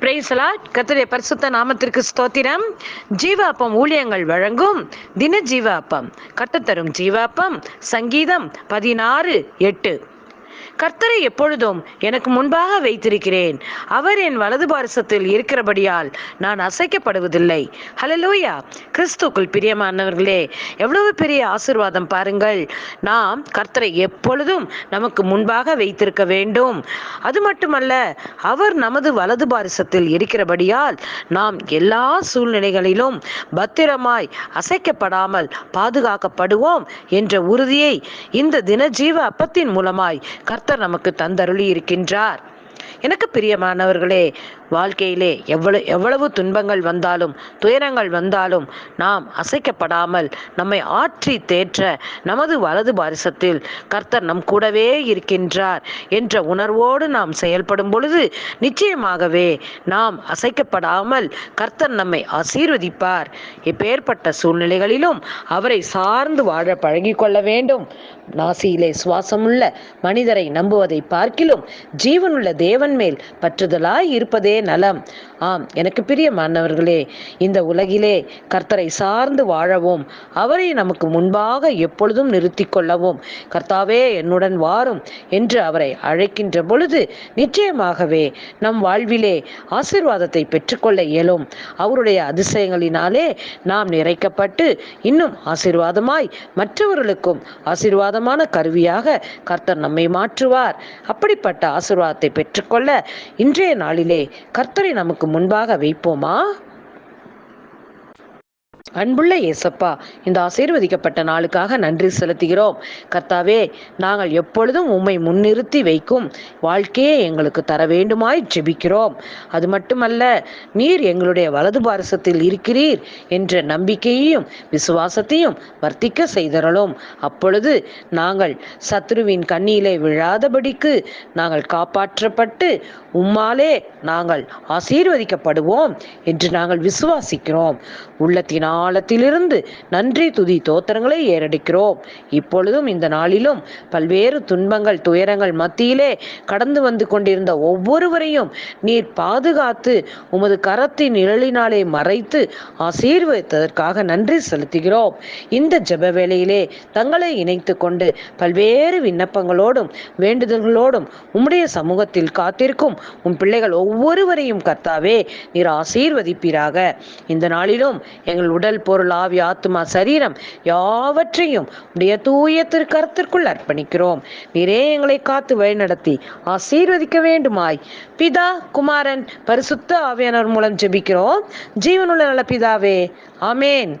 பிரேசலா கர்த்தருடைய பரிசுத்த நாமத்திற்கு ஸ்தோத்திரம். ஜீவாப்பம் ஊழியங்கள் வழங்கும் தின ஜீவாப்பம் கட்டுத்தரும் ஜீவாப்பம். சங்கீதம் பதினாறு எட்டு. கர்த்தரை எப்பொழுதும் எனக்கு முன்பாக வைத்திருக்கிறேன். அவர் என் வலது பாரசத்தில் இருக்கிறபடியால் நான் அசைக்கப்படுவதில்லை. ஹலலூயா கிறிஸ்துக்குள் பிரியமானவர்களே எவ்வளவு பெரிய ஆசிர்வாதம் பாருங்கள். நாம் கர்த்தரை எப்பொழுதும் நமக்கு முன்பாக வைத்திருக்க வேண்டும். அது மட்டுமல்ல அவர் நமது வலது பாரிசத்தில் இருக்கிறபடியால் நாம் எல்லா சூழ்நிலைகளிலும் பத்திரமாய் அசைக்கப்படாமல் பாதுகாக்கப்படுவோம் என்ற உறுதியை இந்த தினஜீவ அப்பத்தின் மூலமாய் கர்த்தர் நமக்கு தந்தருளி இருக்கின்றார் எனக்கு பிரியமானவர்களே வாழ்க்கையிலே எவ்வளவு எவ்வளவு துன்பங்கள் வந்தாலும் துயரங்கள் வந்தாலும் நாம் அசைக்கப்படாமல் நம்மை ஆற்றி தேற்ற நமது வலது பாரிசத்தில் கர்த்தர் நம் கூடவே இருக்கின்றார் என்ற உணர்வோடு நாம் செயல்படும் பொழுது நிச்சயமாகவே நாம் அசைக்கப்படாமல் கர்த்தர் நம்மை ஆசீர்வதிப்பார். இப்பேற்பட்ட சூழ்நிலைகளிலும் அவரை சார்ந்து வாழ பழகிக்கொள்ள வேண்டும். நாசியிலே சுவாசமுள்ள மனிதரை நம்புவதை பார்க்கிலும் ஜீவனுள்ள தேவன் மேல் பற்றுதலாய் இருப்பதே நலம். ஆம் எனக்கு பிரியமானவர்களே இந்த உலகிலே கர்த்தரை சார்ந்து வாழவும் அவரை நமக்கு முன்பாக எப்பொழுதும் நிறுத்தி கொள்ளவும் கர்த்தாவே என்னுடன் வாரும் என்று அவரை அழைக்கின்ற பொழுது நிச்சயமாகவே நம் வாழ்விலே ஆசிர்வாதத்தை பெற்றுக்கொள்ள இயலும். அவருடைய அதிசயங்களினாலே நாம் நிறைக்கப்பட்டு இன்னும் ஆசிர்வாதமாய் மற்றவர்களுக்கும் ஆசிர்வாதமான கருவியாக கர்த்தர் நம்மை மாற்றுவார். அப்படிப்பட்ட ஆசிர்வாதத்தை பெற்றுக்கொள்ள இன்றைய நாளிலே கர்த்தரை நமக்கு முன்பாக வைப்போமா? அன்புள்ள ஏசப்பா இந்த ஆசீர்வதிக்கப்பட்ட நாளுக்காக நன்றி செலுத்துகிறோம். கர்த்தாவே நாங்கள் எப்பொழுதும் உம்மை முன்னிறுத்தி வைக்கும் வாழ்க்கையை எங்களுக்கு தர வேண்டுமாய் ஜெபிக்கிறோம். அது மட்டுமல்ல நீர் எங்களுடைய வலது பாரசத்தில் இருக்கிறீர் என்ற நம்பிக்கையையும் விசுவாசத்தையும் வர்த்திக்க செய்தரலும் அப்பொழுது நாங்கள் சத்ருவின் கண்ணியிலே விழாதபடிக்கு நாங்கள் காப்பாற்றப்பட்டு உம்மாலே நாங்கள் ஆசீர்வதிக்கப்படுவோம் என்று நாங்கள் விசுவாசிக்கிறோம். உள்ளத்தினால் ஆழத்திலிருந்து நன்றி துதி தோத்திரங்களை ஏறடிக்கிறோம். இப்பொழுதும் இந்த நாளிலும் பல்வேறு துன்பங்கள் துயரங்கள் மத்தியிலே கடந்து வந்து கொண்டிருந்த ஒவ்வொருவரையும் நீர் பாதுகாத்து உமது கரத்தின் நிழலினாலே மறைத்து ஆசீர்வதித்ததற்காக நன்றி செலுத்துகிறோம். இந்த ஜெப வேளையிலே தங்களை இணைத்து கொண்டு பல்வேறு விண்ணப்பங்களோடும் வேண்டுதல்களோடும் உம்முடைய சமூகத்தில் காத்திருக்கும் உன் பிள்ளைகள் ஒவ்வொருவரையும் கர்த்தாவே நீர் ஆசீர்வதிப்பீராக. இந்த நாளிலும் எங்கள் உடல் பொருள் ஆவி ஆத்மா சரீரம் யாவற்றையும் உடைய தூய திருக்கரத்திற்குள் அர்ப்பணிக்கிறோம். நீரே எங்களை காத்து வழிநடத்தி ஆசீர்வதிக்க வேண்டுமாய். பிதா குமாரன் பரிசுத்த ஆவியானவர் மூலம் ஜெபிக்கிறோம். ஜீவனுள்ள நல்ல பிதாவே ஆமேன்.